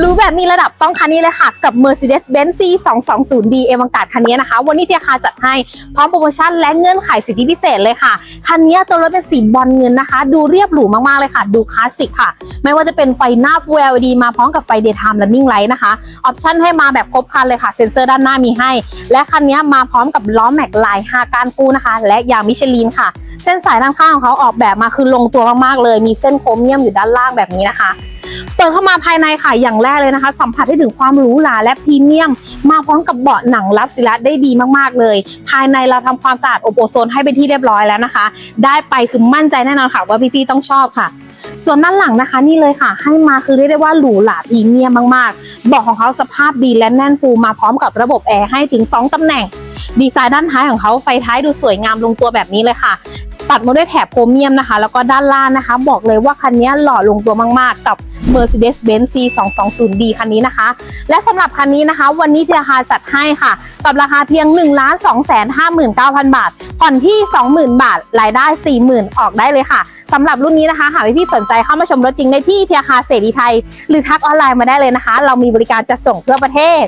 รู้แบบมีระดับต้องคันนี้เลยค่ะ กับ Mercedes-Benz C220D เอวังการคันนี้นะคะ วันนี้เทียคาจัดให้พร้อมโปรโมชั่นและเงื่อนไขสิทธิพิเศษเลยค่ะ คันนี้ตัวรถเป็นสีบอลเงินนะคะ ดูเรียบหรูมาก ๆ เลยค่ะ ดูคลาสสิกค่ะ ไม่ว่าจะเป็นไฟหน้า Full LED มาพร้อมกับไฟ Daytime Running Light นะคะ ออปชั่นให้มาแบบครบคันเลยค่ะ เซ็นเซอร์ด้านหน้ามีให้ และคันนี้มาพร้อมกับล้อแม็กลาย5ก้านคู่นะคะ และยางมิชลินค่ะ เส้นสายด้านข้างของเขาออกแบบมาคือลงตัวมากๆเลย มีเส้นโครเมียมอยู่ด้านล่างแบบนี้นะคะ เปิดเข้ามาภายในค่ะอย่างแรกเลยนะคะ สัมผัสได้ถึงความหรูหราและพรีเมียม มาพร้อมกับเบาะหนังรับศิลาได้ดีมากๆเลย ภายในเราทำความสะอาดโอโปโซนให้เป็นที่เรียบร้อยแล้วนะคะ ได้ไปคือมั่นใจแน่นอนค่ะว่าพี่ๆต้องชอบค่ะ ส่วนด้านหลังนะคะนี่เลยค่ะ ให้มาคือเรียกได้ว่าหรูหราพรีเมียมมากๆเบาะของเขาสภาพดีและแน่นฟูมาพร้อมกับระบบแอร์ให้ถึง 2ตำแหน่ง ดีไซน์ด้านท้ายของเขาไฟท้ายดูสวยงามลงตัวแบบนี้เลยค่ะ ตัดมาด้วยแถบโครเมียมนะคะ แล้วก็ด้านล่างนะคะ บอกเลยว่าคันนี้หล่อลงตัวมากๆ กับ Mercedes-Benz C220D คันนี้นะคะ และสำหรับคันนี้นะคะ วันนี้เทียคาจัดให้ค่ะ กับราคาเพียง 1 2 5 9 0 0 0 บาท ผ่อนที่ 20,000 บาท รายได้ 40,000 ออกได้เลยค่ะสำหรับรุ่นนี้นะคะหากพี่สนใจเข้ามาชมรถจริงได้ที่เทียคาเสรีไทย หรือทักออนไลน์มาได้เลยนะคะ เรามีบริการจัดส่งทั่วประเทศ